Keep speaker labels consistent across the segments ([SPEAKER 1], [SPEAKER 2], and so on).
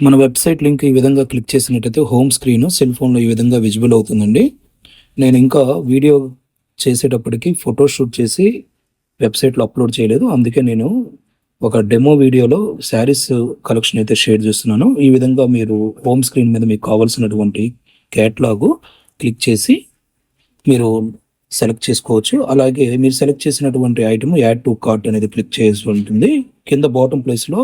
[SPEAKER 1] మన website link ఈ విధంగా క్లిక్ చేసినట్టయితే హోమ్ స్క్రీన్ సెల్ ఫోన్లో ఈ విధంగా విజిబుల్ అవుతుందండి. నేను ఇంకా వీడియో చేసేటప్పటికి ఫోటో షూట్ చేసి వెబ్సైట్లో అప్లోడ్ చేయలేదు. అందుకే నేను ఒక డెమో వీడియోలో శారీస్ కలెక్షన్ అయితే షేర్ చేస్తున్నాను. ఈ విధంగా మీరు హోమ్ స్క్రీన్ మీద మీకు కావాల్సినటువంటి క్యాట్లాగు క్లిక్ చేసి మీరు సెలెక్ట్ చేసుకోవచ్చు. అలాగే మీరు సెలెక్ట్ చేసినటువంటి ఐటమ్ యాడ్ టు కార్ట్ అనేది క్లిక్ చేయాల్సి ఉంటుంది. కింద బాటమ్ ప్లేస్లో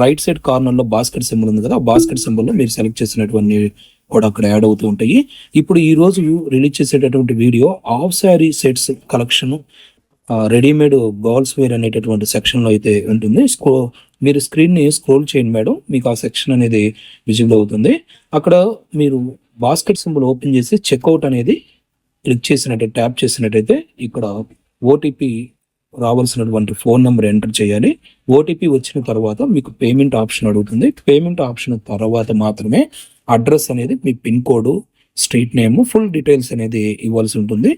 [SPEAKER 1] రైట్ సైడ్ కార్నర్లో బాస్కెట్ సింబల్ ఉంది కదా ఆ బాస్కెట్ సింబల్లో మీరు సెలెక్ట్ చేసినటువంటి కూడా అక్కడ యాడ్ అవుతూ ఉంటాయి. ఇప్పుడు ఈ రోజు రిలీజ్ చేసేటటువంటి video of sari sets collection readymade girls wear అనేటటువంటి సెక్షన్లో అయితే ఉంటుంది. స్క్రో మీరు స్క్రీన్ని స్క్రోల్ చేయండి మేడం మీకు ఆ సెక్షన్ అనేది విజిబుల్ అవుతుంది. అక్కడ మీరు బాస్కెట్ సింబల్ ఓపెన్ చేసి చెక్అవుట్ అనేది క్లిక్ చేసినట్టే ట్యాప్ చేసినట్టయితే ఇక్కడ ఓటీపీ రావాల్సినటువంటి ఫోన్ నెంబర్ ఎంటర్ చేయాలి. ఓటీపీ వచ్చిన తర్వాత మీకు పేమెంట్ ఆప్షన్ అడుగుతుంది. పేమెంట్ ఆప్షన్ తర్వాత మాత్రమే అడ్రస్ అనేది మీ pin code street name full details అనేది ఇవ్వాల్సి ఉంటుంది.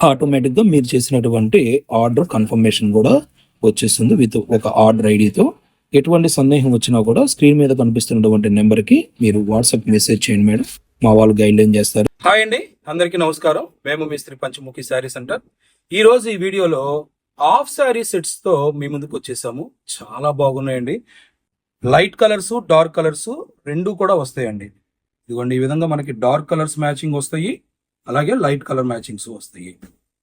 [SPEAKER 1] ఆటోమేటిక్గా మీరు చేసినటువంటి ఆర్డర్ కన్ఫర్మేషన్ కూడా వచ్చేస్తుంది విత్ ఒక ఆర్డర్ ఐడితో. ఎటువంటి సందేహం వచ్చినా కూడా స్క్రీన్ మీద కనిపిస్తున్నటువంటి నెంబర్కి మీరు వాట్సాప్ మెసేజ్ చేయండి మేడం. మా వాళ్ళు గైడ్లైన్ చేస్తారు.
[SPEAKER 2] హాయ్ అండి అందరికీ నమస్కారం. మేము మిస్త్రి పంచముఖి శారీ సెంటర్. ఈ రోజు ఈ వీడియోలో హాఫ్ శారీ సెట్స్తో మీ ముందుకు వచ్చేసాము. చాలా బాగున్నాయండి. లైట్ కలర్స్ డార్క్ కలర్స్ రెండు కూడా వస్తాయండి. ఇదిగోండి ఈ విధంగా మనకి డార్క్ కలర్స్ మ్యాచింగ్ వస్తాయి అలాగే లైట్ కలర్ మ్యాచింగ్స్ వస్తాయి.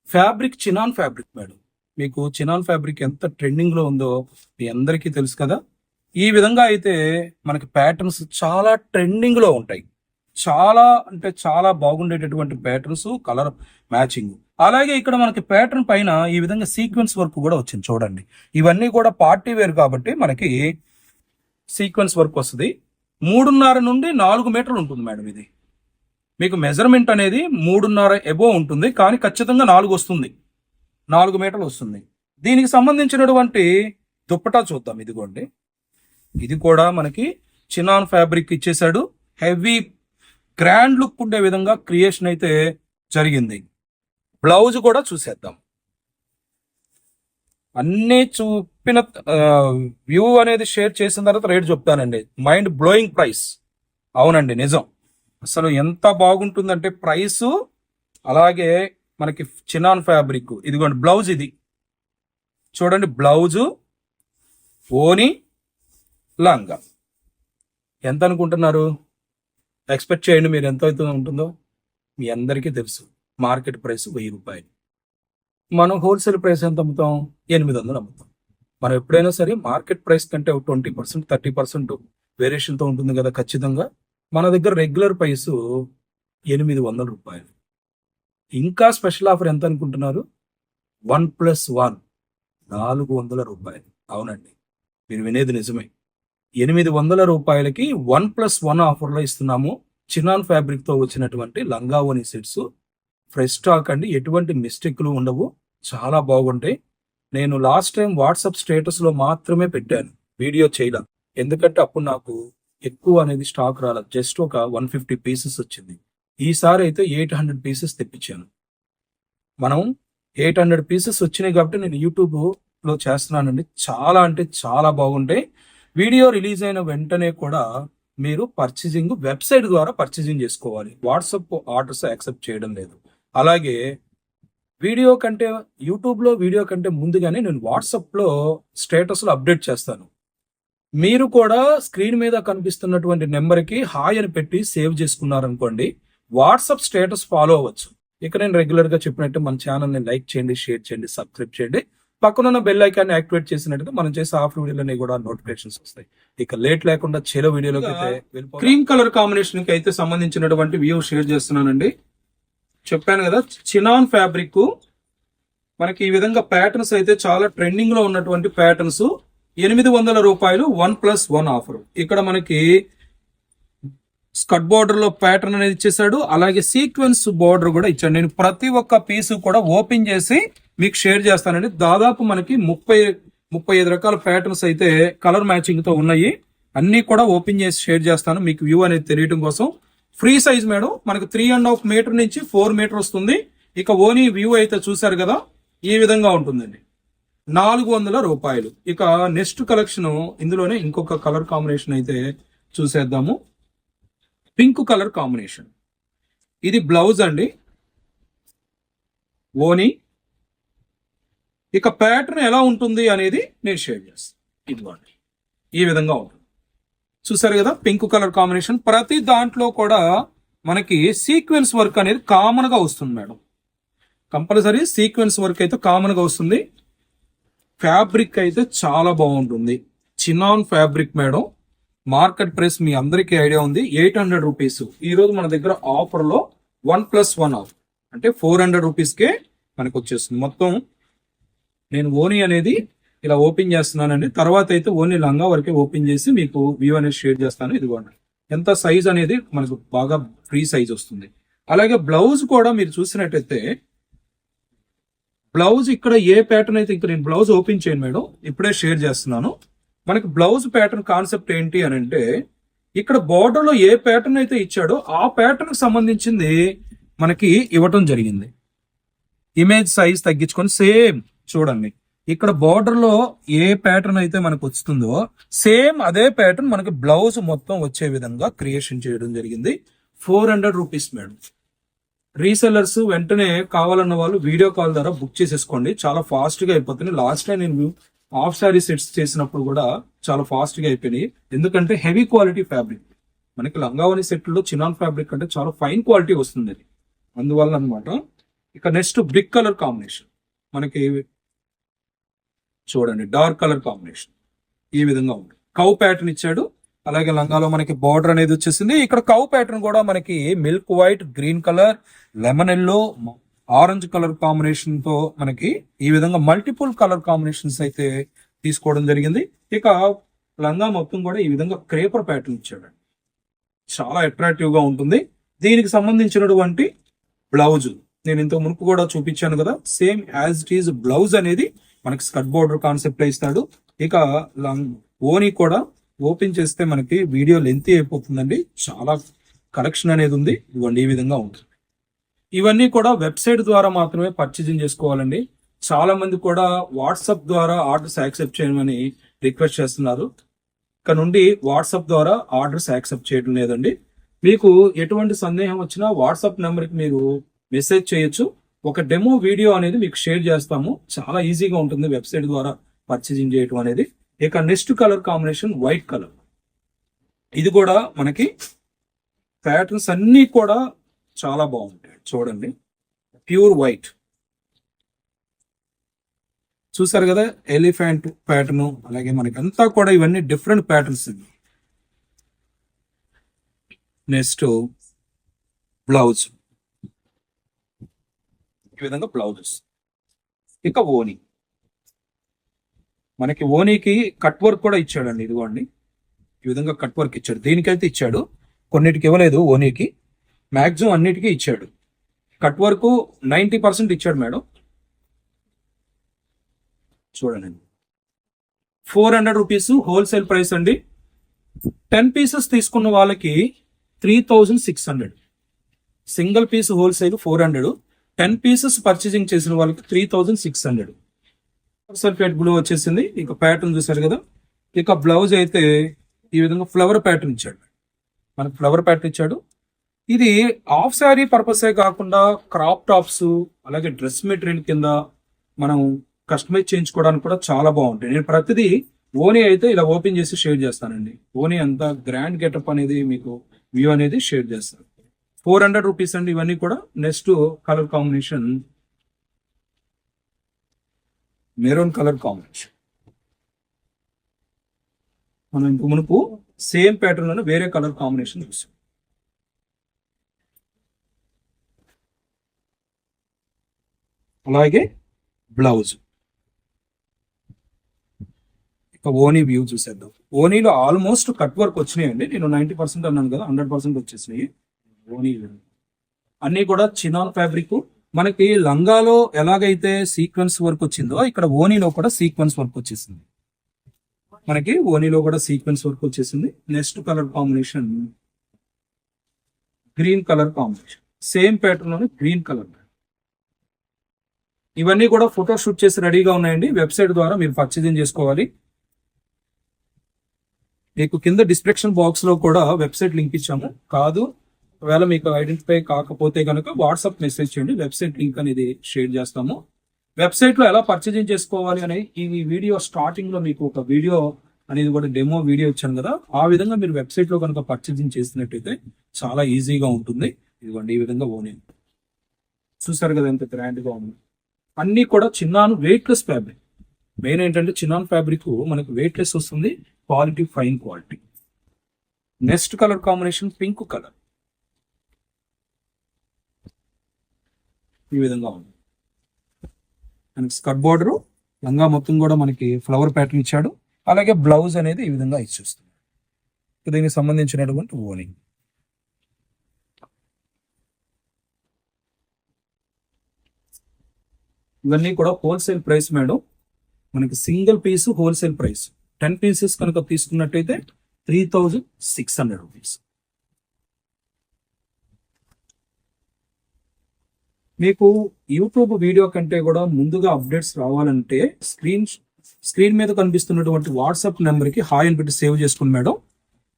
[SPEAKER 2] Fabric chinon fabric madam. మీకు చినాన్ ఫ్యాబ్రిక్ ఎంత ట్రెండింగ్లో ఉందో మీ అందరికీ తెలుసు కదా. ఈ విధంగా అయితే మనకి ప్యాటర్న్స్ చాలా ట్రెండింగ్లో ఉంటాయి. చాలా అంటే చాలా బాగుండేటటువంటి ప్యాటర్న్స్ కలర్ మ్యాచింగ్ అలాగే ఇక్కడ మనకి ప్యాటర్న్ పైన ఈ విధంగా సీక్వెన్స్ వర్క్ కూడా వచ్చింది చూడండి. ఇవన్నీ కూడా పార్టీ వేర్ కాబట్టి మనకి సీక్వెన్స్ వర్క్ వస్తుంది. మూడున్నర నుండి నాలుగు మీటర్లు ఉంటుంది మేడం ఇది. మీకు మెజర్మెంట్ అనేది మూడున్నర ఎబో ఉంటుంది కానీ ఖచ్చితంగా నాలుగు వస్తుంది. నాలుగు మీటర్లు వస్తుంది. దీనికి సంబంధించినటువంటి దుప్పటా చూద్దాం ఇదిగోండి. ఇది కూడా మనకి చినాన్ ఫ్యాబ్రిక్ ఇచ్చేసాడు హెవీ గ్రాండ్ లుక్ ఉండే విధంగా క్రియేషన్ అయితే జరిగింది. బ్లౌజ్ కూడా చూసేద్దాం. అన్నీ చూపిన వ్యూ అనేది షేర్ చేసిన తర్వాత రేట్ చెప్తానండి. Mind blowing price. అవునండి నిజం. అసలు ఎంత బాగుంటుందంటే ప్రైస్ అలాగే మనకి చినాన్ ఫ్యాబ్రిక్. ఇదిగోండి బ్లౌజ్ ఇది. చూడండి బ్లౌజు ఓని లంగా. ఎంత అనుకుంటున్నారు? ఎక్స్పెక్ట్ చేయండి మీరు ఎంత అయితే ఉంటుందో. మీ అందరికీ తెలుసు. మార్కెట్ ప్రైస్ వెయ్యి రూపాయలు. మనం హోల్సేల్ ప్రైస్ ఎంత అమ్ముతాం? ఎనిమిది వందలు అమ్ముతాం. మనం ఎప్పుడైనా సరే మార్కెట్ ప్రైస్ కంటే ట్వంటీ పర్సెంట్ థర్టీ పర్సెంట్ వేరియేషన్తో ఉంటుంది కదా ఖచ్చితంగా. మన దగ్గర రెగ్యులర్ ప్రైస్ ఎనిమిది వందల రూపాయలు. ఇంకా స్పెషల్ ఆఫర్ ఎంత అనుకుంటున్నారు? వన్ ప్లస్ వన్ నాలుగు వందల రూపాయలు. అవునండి. మీరు వినేది నిజమే. ఎనిమిది వందల రూపాయలకి వన్ ప్లస్ వన్ ఆఫర్లో ఇస్తున్నాము. చినాన్ ఫ్యాబ్రిక్తో వచ్చినటువంటి లంగావోని సెట్స్. ఫ్రెష్ స్టాక్ అండి. ఎటువంటి మిస్టేక్లు ఉండవు. చాలా బాగుంటాయి. నేను లాస్ట్ టైం వాట్సాప్ స్టేటస్లో మాత్రమే పెట్టాను. వీడియో చేయడం ఎందుకంటే అప్పుడు నాకు ఎక్కువ అనేది స్టాక్ రాలేదు. జస్ట్ ఒక వన్ ఫిఫ్టీ పీసెస్ వచ్చింది. ఈసారి అయితే ఎయిట్ హండ్రెడ్ పీసెస్ తెప్పించాను. మనం ఎయిట్ హండ్రెడ్ పీసెస్ వచ్చినాయి కాబట్టి నేను యూట్యూబ్లో చేస్తున్నానండి. చాలా అంటే చాలా బాగుంటాయి. వీడియో రిలీజ్ అయిన వెంటనే కూడా మీరు పర్చేసింగ్ వెబ్సైట్ ద్వారా పర్చేసింగ్ చేసుకోవాలి. వాట్సాప్ ఆర్డర్స్ యాక్సెప్ట్ చేయడం లేదు. అలాగే వీడియో కంటే యూట్యూబ్లో వీడియో కంటే ముందుగానే నేను వాట్సాప్లో స్టేటస్లో అప్డేట్ చేస్తాను. మీరు కూడా స్క్రీన్ మీద కనిపిస్తున్నటువంటి నెంబర్కి హాయ్ అని పెట్టి సేవ్ చేసుకున్నారనుకోండి వాట్సాప్ స్టేటస్ ఫాలో అవ్వచ్చు. ఇక నేను రెగ్యులర్గా చెప్పినట్టు మన ఛానల్ని లైక్ చేయండి షేర్ చేయండి సబ్స్క్రైబ్ చేయండి. పక్కనున్న బెల్ ఐకాన్ యాక్టివేట్ చేసినట్టుగా మనం చేసే ఆఫ్ వీడియోలన్నీ కూడా నోటిఫికేషన్స్ వస్తాయి. ఇక లేట్ లేకుండా చెలో వీడియోలోకి అయితే క్రీమ్ కలర్ కాంబినేషన్కి అయితే సంబంధించినటువంటి వ్యూ షేర్ చేస్తున్నానండి. చెప్పాను కదా చినాన్ ఫ్యాబ్రిక్ మనకి ఈ విధంగా ప్యాటర్న్స్ అయితే చాలా ట్రెండింగ్లో ఉన్నటువంటి ప్యాటర్న్స్ ఎనిమిది వందల రూపాయలు వన్ ప్లస్ వన్ ఆఫర్ ఇక్కడ మనకి స్కట్ బార్డర్లో ప్యాటర్న్ అనేది ఇచ్చేసాడు అలాగే సీక్వెన్స్ బార్డర్ కూడా ఇచ్చాడు. నేను ప్రతి ఒక్క పీస్ కూడా ఓపెన్ చేసి మీకు షేర్ చేస్తానండి. దాదాపు మనకి ముప్పై ముప్పై ఐదు రకాల ప్యాటర్న్స్ అయితే కలర్ మ్యాచింగ్తో ఉన్నాయి. అన్ని కూడా ఓపెన్ చేసి షేర్ చేస్తాను. మీకు వ్యూ అనేది తెలియటం కోసం. ఫ్రీ సైజ్ మేడం మనకు త్రీ అండ్ హాఫ్ మీటర్ నుంచి ఫోర్ మీటర్ వస్తుంది. ఇక ఓనీ వ్యూ అయితే చూసారు కదా ఈ విధంగా ఉంటుందండి. నాలుగు వందల రూపాయలు. ఇక నెక్స్ట్ కలెక్షన్ ఇందులోనే ఇంకొక కలర్ కాంబినేషన్ అయితే చూసేద్దాము. Pink colour combination. ఇది బ్లౌజ్ అండి. ఓని. ఇక ప్యాటర్న్ ఎలా ఉంటుంది అనేది నేను షేర్ చేస్తాను. ఇదిగోండి. ఈ విధంగా ఉంటుంది. చూసారు కదా పింక్ కలర్ కాంబినేషన్. ప్రతి దాంట్లో కూడా మనకి సీక్వెన్స్ వర్క్ అనేది కామన్గా వస్తుంది మేడం. కంపల్సరీ సీక్వెన్స్ వర్క్ అయితే కామన్గా వస్తుంది. ఫ్యాబ్రిక్ అయితే చాలా బాగుంటుంది. Chinon fabric madam. Market price మీ అందరికీ ఐడియా ఉంది. Eight hundred rupees. ఈ రోజు మన దగ్గర ఆఫర్లో వన్ ప్లస్ వన్ ఆఫ్ అంటే ఫోర్ హండ్రెడ్ రూపీస్కే మనకు వచ్చేస్తుంది. మొత్తం నేను ఓనీ అనేది ఇలా ఓపెన్ చేస్తున్నానండి. తర్వాత అయితే ఓన్లీ లంగా వరకే ఓపెన్ చేసి మీకు వ్యూ అనేది షేర్ చేస్తాను. ఇదిగోండి. ఎంత సైజ్ అనేది మనకు బాగా ఫ్రీ సైజ్ వస్తుంది. అలాగే బ్లౌజ్ కూడా మీరు చూసినట్టయితే బ్లౌజ్ ఇక్కడ ఏ ప్యాటర్న్ అయితే ఇక్కడ నేను బ్లౌజ్ ఓపెన్ చేయను మేడం. ఇప్పుడే షేర్ చేస్తున్నాను. మనకి బ్లౌజ్ ప్యాటర్న్ కాన్సెప్ట్ ఏంటి అని అంటే ఇక్కడ బార్డర్లో ఏ ప్యాటర్న్ అయితే ఇచ్చాడో ఆ ప్యాటర్న్కి సంబంధించింది మనకి ఇవ్వటం జరిగింది. ఇమేజ్ సైజ్ తగ్గించుకొని సేమ్ చూడండి. ఇక్కడ బార్డర్లో ఏ ప్యాటర్న్ అయితే మనకు వస్తుందో సేమ్ అదే ప్యాటర్న్ మనకి బ్లౌజ్ మొత్తం వచ్చే విధంగా క్రియేషన్ చేయడం జరిగింది. Four hundred rupees madam resellers వెంటనే కావాలన్న వాళ్ళు వీడియో కాల్ ద్వారా బుక్ చేసేసుకోండి. చాలా ఫాస్ట్గా అయిపోతుంది. లాస్ట్ టైం నేను హాఫ్ శారీ సెట్స్ చేసినప్పుడు కూడా చాలా ఫాస్ట్గా అయిపోయినాయి. ఎందుకంటే హెవీ క్వాలిటీ ఫ్యాబ్రిక్ మనకి లంగావని సెట్లో చినాన్ ఫ్యాబ్రిక్ అంటే చాలా ఫైన్ క్వాలిటీ వస్తుంది అది. అందువల్ల అన్నమాట ఇక నెక్స్ట్ బ్రిక్ కలర్ కాంబినేషన్ మనకి చూడండి డార్క్ కలర్ కాంబినేషన్ ఈ విధంగా ఉంది. కౌ ప్యాటర్న్ ఇచ్చాడు. అలాగే లంగాలో మనకి బార్డర్ అనేది వచ్చేసింది. ఇక్కడ కౌ ప్యాటర్న్ కూడా మనకి milk white green colour lemon yellow orange colour కాంబినేషన్తో మనకి ఈ విధంగా మల్టిపుల్ కలర్ కాంబినేషన్స్ అయితే తీసుకోవడం జరిగింది. ఇక లంగా మొత్తం కూడా ఈ విధంగా క్రేపర్ ప్యాటర్న్ ఇచ్చాడు. చాలా అట్రాక్టివ్గా ఉంటుంది. దీనికి సంబంధించినటువంటి బ్లౌజ్ నేను ఇంత మునుపు కూడా చూపించాను కదా same as it is blouse అనేది మనకి స్కర్ట్ బోర్డర్ కాన్సెప్ట్ ఇస్తాడు. ఇక లంగ్ ఓని కూడా ఓపెన్ చేస్తే మనకి వీడియో లెంత్ అయిపోతుందండి. చాలా కలెక్షన్ అనేది ఉంది. ఇవ్వండి ఈ విధంగా ఉంటుంది. ఇవన్నీ కూడా వెబ్సైట్ ద్వారా మాత్రమే పర్చేజింగ్ చేసుకోవాలండి. చాలా మంది కూడా వాట్సాప్ ద్వారా ఆర్డర్స్ యాక్సెప్ట్ చేయమని రిక్వెస్ట్ చేస్తున్నారు. ఇక్కడ నుండి వాట్సాప్ ద్వారా ఆర్డర్స్ యాక్సెప్ట్ చేయడం లేదండి. మీకు ఎటువంటి సందేహం వచ్చినా వాట్సాప్ నెంబర్కి మీరు మెసేజ్ చేయొచ్చు. ఒక డెమో వీడియో అనేది మీకు షేర్ చేస్తాము. చాలా ఈజీగా ఉంటుంది వెబ్సైట్ ద్వారా పర్చేజింగ్ చేయటం అనేది. ఇక next colour combination white colour. ఇది కూడా మనకి ప్యాటర్న్స్ అన్నీ కూడా చాలా బాగుంటాయి. చూడండి. Pure white. చూసారు కదా? ఎలిఫెంట్ ప్యాటర్న్ అలాగే మనకి అంతా కూడా ఇవన్నీ డిఫరెంట్ ప్యాటర్న్స్ నెక్స్ట్ బ్లౌజ్. ఈ విధంగా బ్లౌజెస్. ఇక ఓని. మనకి ఓనీకి కట్ వర్క్ కూడా ఇచ్చాడండి ఇదిగోండి. ఈ విధంగా కట్ వర్క్ ఇచ్చాడు. దీనికైతే ఇచ్చాడు. కొన్నిటికి ఇవ్వలేదు ఓనీకి. మ్యాక్సిమం అన్నిటికీ ఇచ్చాడు. కట్ వరకు నైంటీ పర్సెంట్ ఇచ్చాడు మేడం. చూడండి. Four hundred rupees wholesale price అండి. టెన్ పీసెస్ తీసుకున్న వాళ్ళకి three thousand six hundred. Single piece wholesale four hundred. Ten pieces purchasing చేసిన వాళ్ళకి three thousand six hundred. Sulphate blue వచ్చేసింది. ఇక ప్యాటర్న్ చూసారు కదా. ఇక బ్లౌజ్ అయితే ఈ విధంగా ఫ్లవర్ ప్యాటర్న్ ఇచ్చాడు. మనకు ఫ్లవర్ ప్యాటర్న్ ఇచ్చాడు. ఇది హాఫ్ శారీ పర్పసే కాకుండా క్రాప్ టాప్స్ అలాగే డ్రెస్ మెటీరియల్ కింద మనం కస్టమైజ్ చేయించుకోవడానికి కూడా చాలా బాగుంటాయి. నేను ప్రతిదీ ఓనీ అయితే ఇలా ఓపెన్ చేసి షేర్ చేస్తానండి. ఓనీ అంతా గ్రాండ్ గెటప్ అనేది మీకు వ్యూ అనేది షేర్ చేస్తాను. ఫోర్ హండ్రెడ్ రూపీస్ అండి ఇవన్నీ కూడా. Next colour combination maroon colour combination మనం ఇంక మునుపు సేమ్ ప్యాటర్న్ వేరే కలర్ కాంబినేషన్ చూసాం. అలాగే బ్లౌజ్. ఇక ఓనీ వ్యూ చూసేద్దాం. ఓనీలో ఆల్మోస్ట్ కట్ వర్క్ వచ్చినాయండి. నేను నైంటీ పర్సెంట్ అన్నాను కదా హండ్రెడ్ పర్సెంట్ వచ్చేసినాయి ఓనీ అన్ని కూడా చినాన్ ఫ్యాబ్రిక్. మనకి లంగాలో ఎలాగైతే సీక్వెన్స్ వర్క్ వచ్చిందో ఇక్కడ ఓనీలో కూడా సీక్వెన్స్ వర్క్ వచ్చేసింది. మనకి ఓనీలో కూడా సీక్వెన్స్ వర్క్ వచ్చేసింది. Next colour combination green colour combination. Same ప్యాటర్న్లోనే green colour. ఇవన్నీ కూడా ఫోటో షూట్ చేసి రెడీగా ఉన్నాయండి. వెబ్సైట్ ద్వారా మీరు పర్చేజింగ్ చేసుకోవాలి. మీకు కింద డిస్క్రిప్షన్ బాక్స్లో కూడా వెబ్సైట్ లింక్ ఇచ్చాము. కాదు ఒకవేళ మీకు ఐడెంటిఫై కాకపోతే కనుక వాట్సాప్ మెసేజ్ చేయండి. వెబ్సైట్ లింక్ అనేది షేర్ చేస్తాము. వెబ్సైట్లో ఎలా పర్చేజింగ్ చేసుకోవాలి అని ఈ వీడియో స్టార్టింగ్లో మీకు ఒక వీడియో అనేది కూడా డెమో వీడియో ఇచ్చాను కదా. ఆ విధంగా మీరు వెబ్సైట్లో కనుక పర్చేజింగ్ చేసినట్టయితే చాలా ఈజీగా ఉంటుంది. ఇదిగోండి ఈ విధంగా ఓనే చూసారు కదా ఎంత గ్రాండ్గా ఉంది. అన్నీ కూడా చిన్నాను వెయిట్లెస్ ఫ్యాబ్రిక్ మెయిన్ ఏంటంటే చిన్నాన్ ఫ్యాబ్రిక్ మనకు వెయిట్లెస్ వస్తుంది quality fine quality next colour combination pink colour ఈ విధంగా ఉంది. మనకి స్కర్ట్ బార్డర్ లంగా మొత్తం కూడా మనకి ఫ్లవర్ ప్యాటర్న్ ఇచ్చాడు. అలాగే బ్లౌజ్ అనేది ఈ విధంగా ఇచ్చేస్తుంది దీనికి సంబంధించినటువంటి ఓని ఇవన్నీ కూడా హోల్సేల్ ప్రైస్ మేడం. మనకి single piece wholesale price ten pieces కనుక తీసుకున్నట్టయితే three thousand six hundred rupees మీకు యూట్యూబ్ వీడియో కంటే కూడా ముందుగా అప్డేట్స్ రావాలంటే స్క్రీన్ స్క్రీన్ మీద కనిపిస్తున్నటువంటి వాట్సాప్ నెంబర్కి హాయ్ అని పెట్టి సేవ్ చేసుకోండి మేడం.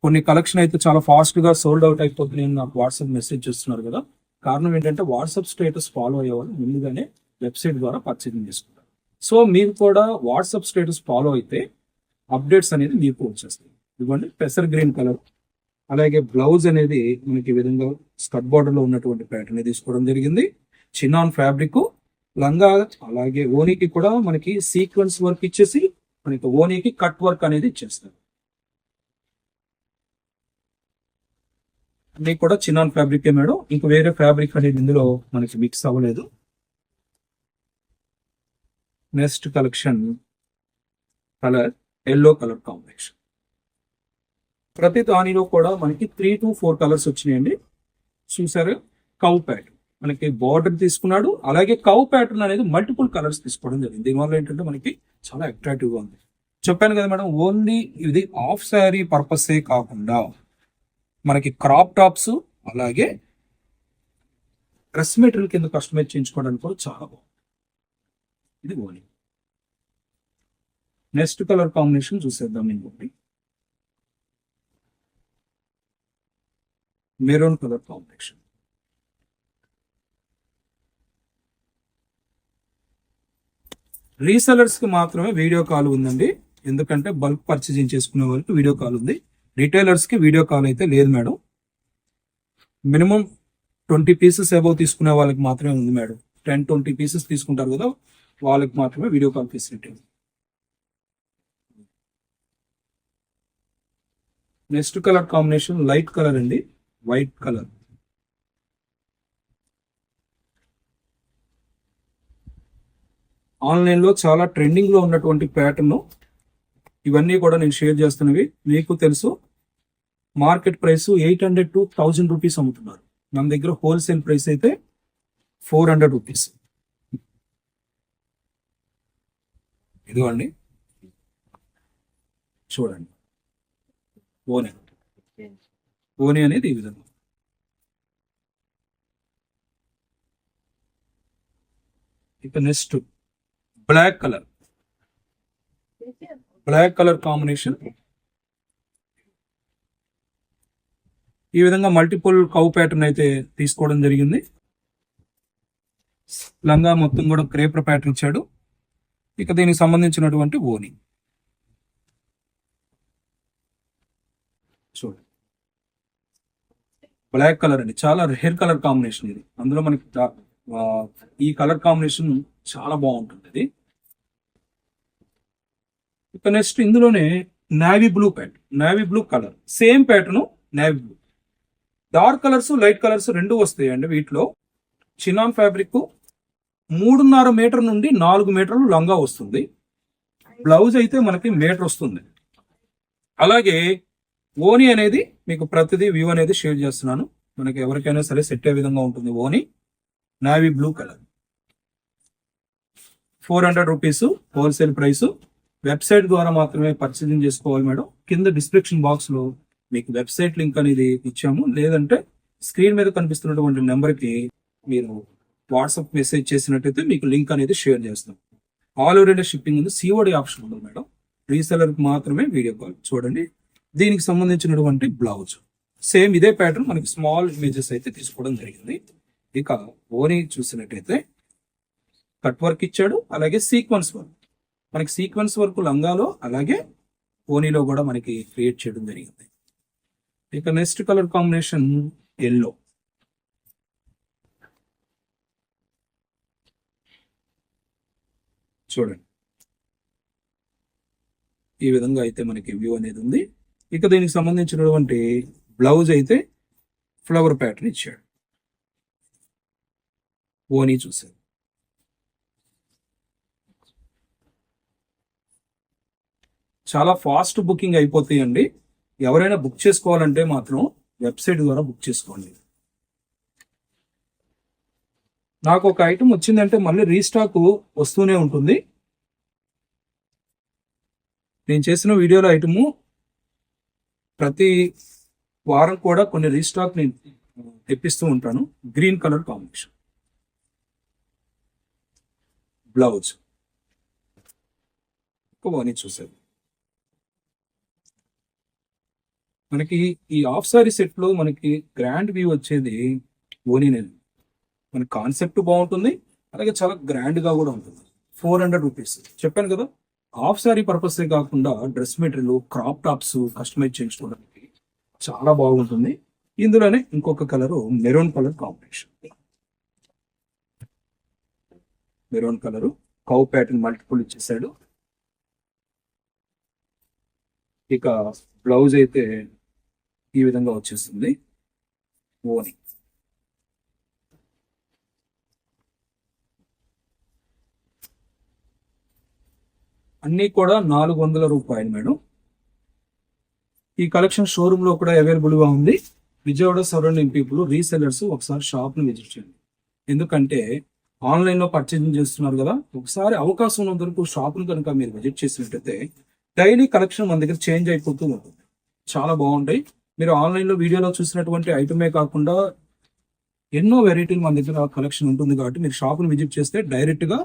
[SPEAKER 2] కొన్ని కలెక్షన్ అయితే చాలా ఫాస్ట్గా సోల్డ్ అవుట్ అయిపోతుంది నాకు వాట్సాప్ మెసేజ్ చేస్తున్నారు కదా. కారణం ఏంటంటే వాట్సాప్ స్టేటస్ ఫాలో అయ్యేవాళ్ళు ముందుగానే వెబ్సైట్ ద్వారా పర్చేసింగ్ చేసుకుంటారు. సో మీరు కూడా వాట్సాప్ స్టేటస్ ఫాలో అయితే అప్డేట్స్ అనేది మీకు వచ్చేస్తాయి. ఇవ్వండి పెసర్ గ్రీన్ కలర్ అలాగే బ్లౌజ్ అనేది మనకి ఈ విధంగా స్కర్ట్ బార్డర్లో ఉన్నటువంటి ప్యాటర్న్ తీసుకోవడం జరిగింది. చిన్నాన్ ఫ్యాబ్రిక్ లంగా అలాగే ఓనీకి కూడా మనకి సీక్వెన్స్ వర్క్ ఇచ్చేసి మనకి ఓనీకి కట్ వర్క్ అనేది ఇచ్చేస్తారు. అన్నీ కూడా చిన్నాన్ ఫ్యాబ్రికే మేడం ఇంక వేరే ఫ్యాబ్రిక్ అనేది ఇందులో మనకి మిక్స్ అవ్వలేదు. Next collection colour yellow colour combination. ప్రతి దానిలో కూడా మనకి త్రీ టు ఫోర్ కలర్స్ వచ్చినాయండి. చూసారు? కౌ ప్యాటర్న్ మనకి బార్డర్ తీసుకున్నాడు. అలాగే కౌ ప్యాటర్న్ అనేది మల్టిపుల్ కలర్స్ తీసుకోవడం జరిగింది. దీనివల్ల ఏంటంటే మనకి చాలా అట్రాక్టివ్గా ఉంది. చెప్పాను కదా మేడం ఓన్లీ ఇది ఆఫ్ శారీ పర్పసే కాకుండా మనకి క్రాప్ టాప్స్ అలాగే డ్రెస్ మెటీరియల్ కింద కస్టమైజ్ చేయించుకోవడానికి కూడా చాలా బాగుంది. ఇది ఓని నెక్స్ట్ కలర్ కాంబినేషన్ చూసేద్దాం ఇంకొకటి. మెరూన్ కలర్ కాంబినేషన్ రీసెలర్స్కి మాత్రమే వీడియో కాల్ ఉందండి. ఎందుకంటే బల్క్ పర్చేజింగ్ చేసుకునే వాళ్ళకి వీడియో కాల్ ఉంది. రిటైలర్స్కి వీడియో కాల్ అయితే లేదు madam. Minimum twenty pieces above తీసుకునే వాళ్ళకి మాత్రమే ఉంది మేడం. టెన్ ట్వంటీ పీసెస్ తీసుకుంటారు కదా. వాళ్ళకి మాత్రమే video call next colour combination light colour అండి వైట్ కలర్. ఆన్లైన్లో చాలా ట్రెండింగ్లో ఉన్నటువంటి ప్యాటర్న్ ఇవన్నీ కూడా నేను షేర్ చేస్తున్నవి. మీకు తెలుసు market price eight hundred two thousand rupees అమ్ముతున్నారు. మన దగ్గర హోల్సేల్ ప్రైస్ అయితే ఫోర్ హండ్రెడ్ రూపీస్. ఇదిగోండి. చూడండి. ఓని. ఓని అనేది ఈ విధంగా. ఇక next black colour. Black colour combination. ఈ విధంగా మల్టిపుల్ కౌ ప్యాటర్న్ అయితే తీసుకోవడం జరిగింది. లంగా మొత్తం కూడా క్రేపర్ ప్యాటర్న్ ఇచ్చాడు. ఇక దీనికి సంబంధించినటువంటి ఓని చూడండి బ్లాక్ కలర్ అండి. చాలా రేర్ కలర్ కాంబినేషన్ ఇది. అందులో మనకి ఈ కలర్ కాంబినేషన్ చాలా బాగుంటుంది ఇది ఇక నెక్స్ట్ ఇందులోనే navy blue pant navy blue colour same pattern navy blue dark colours light colours రెండు వస్తాయండి వీటిలో. చినాన్ ఫ్యాబ్రిక్ మూడున్నర మీటర్ నుండి నాలుగు మీటర్లు లంగా వస్తుంది. బ్లౌజ్ అయితే మనకి మీటర్ వస్తుంది. అలాగే ఓని అనేది మీకు ప్రతిదీ వ్యూ అనేది షేర్ చేస్తున్నాను. మనకి ఎవరికైనా సరే సెట్ అయ్యే విధంగా ఉంటుంది ఓని. Navy blue colour. Four hundred rupees wholesale price. Website ద్వారా మాత్రమే పర్చేసింగ్ చేసుకోవాలి మేడం. కింద డిస్క్రిప్షన్ బాక్స్లో మీకు వెబ్సైట్ లింక్ అనేది ఇచ్చాము. లేదంటే స్క్రీన్ మీద కనిపిస్తున్నటువంటి నెంబర్కి మీరు వాట్సాప్ మెసేజ్ చేసినట్టయితే మీకు లింక్ అనేది షేర్ చేస్తాం. ఆల్ ఓవర్ ఇండియా షిప్పింగ్ ఉంది సిఓడి ఆప్షన్ ఉంది మేడం. రీసెలర్కి మాత్రమే వీడియో కాల్ చూడండి. దీనికి సంబంధించినటువంటి బ్లౌజ్. సేమ్ ఇదే ప్యాటర్న్ మనకి స్మాల్ ఇమేజెస్ అయితే తీసుకోవడం జరిగింది. ఇక ఓని చూసినట్టయితే కట్ వర్క్ ఇచ్చాడు. అలాగే సీక్వెన్స్ వర్క్. మనకి సీక్వెన్స్ వర్క్ లంగాలో అలాగే ఓనీలో కూడా మనకి క్రియేట్ చేయడం జరిగింది. ఇక నెక్స్ట్ కలర్ కాంబినేషన్ ఎల్లో. చూడండి. ఈ విధంగా అయితే మనకి వ్యూ అనేది ఉంది. ఇక దీనికి సంబంధించినటువంటి బ్లౌజ్ అయితే ఫ్లవర్ ప్యాటర్న్ ఇచ్చాడు. ఓనీ చూసాడు చాలా ఫాస్ట్ బుకింగ్ అయిపోతాయండి. ఎవరైనా బుక్ చేసుకోవాలంటే మాత్రం వెబ్సైట్ ద్వారా బుక్ చేసుకోండి. నాకు ఒక ఐటమ్ వచ్చిందంటే మళ్ళీ రీస్టాక్ వస్తూనే ఉంటుంది. నేను చేసిన వీడియోలో ఐటము ప్రతి వారం కూడా కొన్ని రీస్టాక్ నేను తెప్పిస్తూ ఉంటాను. గ్రీన్ కలర్ కాంబినేషన్ బ్లౌజ్ అని చూసేది మనకి ఈ ఆఫ్ సారీ సెట్లో మనకి గ్రాండ్ వ్యూ వచ్చేది ఓనినేను మన కాన్సెప్ట్ బాగుంటుంది. అలాగే చాలా గ్రాండ్గా కూడా ఉంటుంది. ఫోర్ హండ్రెడ్ రూపీస్ చెప్పాను కదా హాఫ్ సారీ పర్పస్ కాకుండా dress material crop tops customise చేయించుకోవడానికి చాలా బాగుంటుంది. ఇందులోనే ఇంకొక colour maroon colour combination maroon colour cow pattern multiple ఇచ్చేసాడు. ఇక బ్లౌజ్ అయితే ఈ విధంగా వచ్చేస్తుంది ఓనింగ్ అన్నీ కూడా నాలుగు వందల రూపాయలు మేడం. ఈ కలెక్షన్ షోరూమ్లో కూడా అవైలబుల్గా ఉంది. విజయవాడ సరౌండింగ్ పీపుల్ రీసెలర్స్ ఒకసారి షాప్ని విజిట్ చేయండి. ఎందుకంటే ఆన్లైన్లో పర్చేసింగ్ చేస్తున్నారు కదా ఒకసారి అవకాశం ఉన్నంత వరకు షాప్ కనుక మీరు విజిట్ చేసినట్టయితే డైలీ కలెక్షన్ మన దగ్గర చేంజ్ అయిపోతూ ఉంటుంది. చాలా బాగుంటాయి. మీరు ఆన్లైన్లో వీడియోలో చూసినటువంటి ఐటమే కాకుండా ఎన్నో వెరైటీలు మన దగ్గర కలెక్షన్ ఉంటుంది కాబట్టి మీరు షాప్ని విజిట్ చేస్తే డైరెక్ట్గా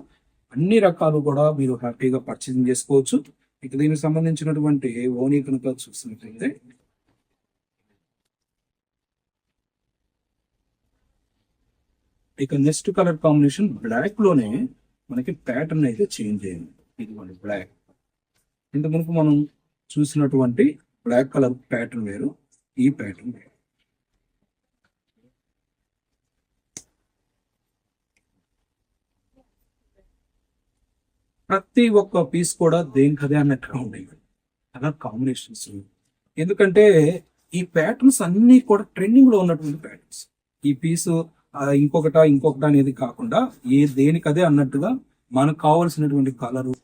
[SPEAKER 2] అన్ని రకాలు కూడా మీరు హ్యాపీగా పర్చేసింగ్ చేసుకోవచ్చు. ఇక దీనికి సంబంధించినటువంటి ఓనీ కనుక చూసినట్లయితే. ఇక నెక్స్ట్ కలర్ కాంబినేషన్ బ్లాక్లోనే మనకి ప్యాటర్న్ అయితే చేంజ్ అయింది. ఇదిగోండి బ్లాక్ ఇంత మనం చూసినటువంటి బ్లాక్ కలర్ ప్యాటర్న్ వేరు ఈ ప్యాటర్న్ వేరు. ప్రతి ఒక్క పీస్ కూడా దేనికదే అన్నట్టుగా ఉండేవి. అలా కాంబినేషన్స్ ఎందుకంటే ఈ ప్యాటర్న్స్ అన్ని కూడా ట్రెండింగ్లో ఉన్నటువంటి ప్యాటర్న్స్ ఈ పీస్ ఇంకొకట ఇంకొకట అనేది కాకుండా ఏ దేనికదే అన్నట్టుగా మనకు కావాల్సినటువంటి కలరు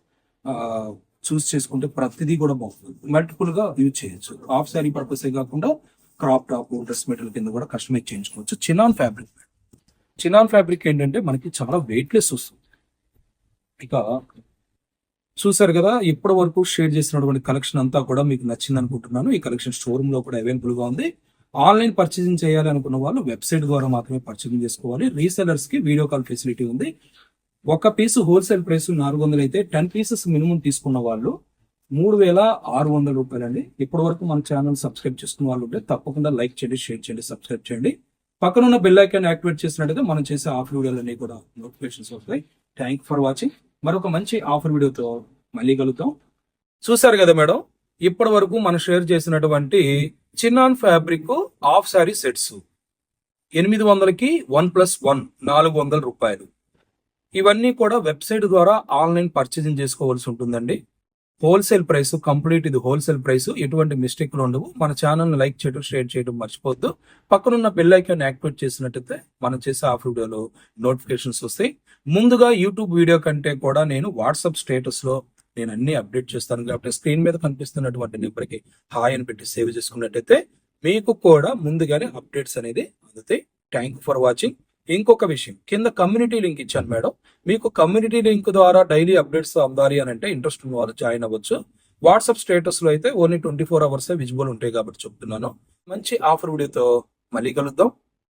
[SPEAKER 2] చూస్ చేసుకుంటే ప్రతిదీ కూడా బాగుంటుంది. మల్టిపుల్గా యూజ్ చేయొచ్చు. హాఫ్ శారీ పర్పసే కాకుండా క్రాప్ టాప్ డ్రెస్ మెటీరియల్ కింద కూడా కస్టమైజ్ చేయించుకోవచ్చు. చినాన్ ఫ్యాబ్రిక్ చినాన్ ఫ్యాబ్రిక్ ఏంటంటే మనకి చాలా వెయిట్లెస్ వస్తుంది. ఇక చూసారు కదా ఇప్పటి వరకు షేర్ చేసినటువంటి కలెక్షన్ అంతా కూడా మీకు నచ్చింది అనుకుంటున్నాను ఈ కలెక్షన్ షోరూమ్లో కూడా అవైలబుల్గా ఉంది. ఆన్లైన్ పర్చేసింగ్ చేయాలి అనుకున్న వాళ్ళు వెబ్సైట్ ద్వారా మాత్రమే పర్చేసింగ్ చేసుకోవాలి. రీసెలర్స్కి వీడియో కాల్ ఫెసిలిటీ ఉంది. ఒక పీసు హోల్సేల్ ప్రైస్ నాలుగు వందలు అయితే టెన్ పీసెస్ మినిమం తీసుకున్న వాళ్ళు మూడు వేల ఆరు వందల రూపాయలు అండి ఇప్పటి వరకు మన ఛానల్ సబ్స్క్రైబ్ చేసుకున్న వాళ్ళు ఉంటే తప్పకుండా లైక్ చేయండి షేర్ చేయండి సబ్స్క్రైబ్ చేయండి. పక్కన ఉన్న బెల్ ఐకాన్ యాక్టివేట్ చేసినట్టయితే మనం చేసే ఆఫ్ వీడియోలన్నీ కూడా నోటిఫికేషన్స్ వస్తాయి. Thank for watching. మరొక మంచి ఆఫర్ వీడియోతో మళ్ళీ కలుగుతాం చూసారు కదా మేడం ఇప్పటి వరకు మనం షేర్ చేసినటువంటి chinon fabric half sari sets. ఎనిమిది వందలకి వన్ ప్లస్ వన్ నాలుగు వందల రూపాయలు. ఇవన్నీ కూడా వెబ్సైట్ ద్వారా ఆన్లైన్ పర్చేసింగ్ చేసుకోవాల్సి ఉంటుందండి. హోల్సేల్ ప్రైస్ కంప్లీట్ ఇది హోల్సేల్ ప్రైస్. ఎటువంటి మిస్టేక్లు ఉండవు. మన ఛానల్ లైక్ చేయడం షేర్ చేయడం మర్చిపోద్దు పక్కనున్న బెల్ ఐకాన్ యాక్టివేట్ చేసినట్టయితే మనం చేసే ఆఫ్ వీడియోలో నోటిఫికేషన్స్ వస్తాయి. ముందుగా యూట్యూబ్ వీడియో కంటే కూడా నేను వాట్సాప్ స్టేటస్లో నేను అన్ని అప్డేట్ చేస్తాను. కాబట్టి స్క్రీన్ మీద కనిపిస్తున్నటువంటి నెంబర్కి హాయ్ అని పెట్టి సేవ్ చేసుకున్నట్టయితే మీకు కూడా ముందుగానే అప్డేట్స్ అనేది అందుతాయి. థ్యాంక్ ఫర్ వాచింగ్ ఇంకొక విషయం. కింద కమ్యూనిటీ లింక్ ఇచ్చాను మేడం. మీకు కమ్యూనిటీ లింక్ ద్వారా డైలీ అప్డేట్స్ అందాలి అని అంటే ఇంట్రెస్ట్ ఉన్న వాళ్ళు జాయిన్ అవ్వచ్చు. వాట్సాప్ స్టేటస్లో అయితే only twenty four hours visible ఉంటాయి కాబట్టి చెప్తున్నాను. మంచి ఆఫర్ వీడియోతో మళ్ళీ కలుద్దాం.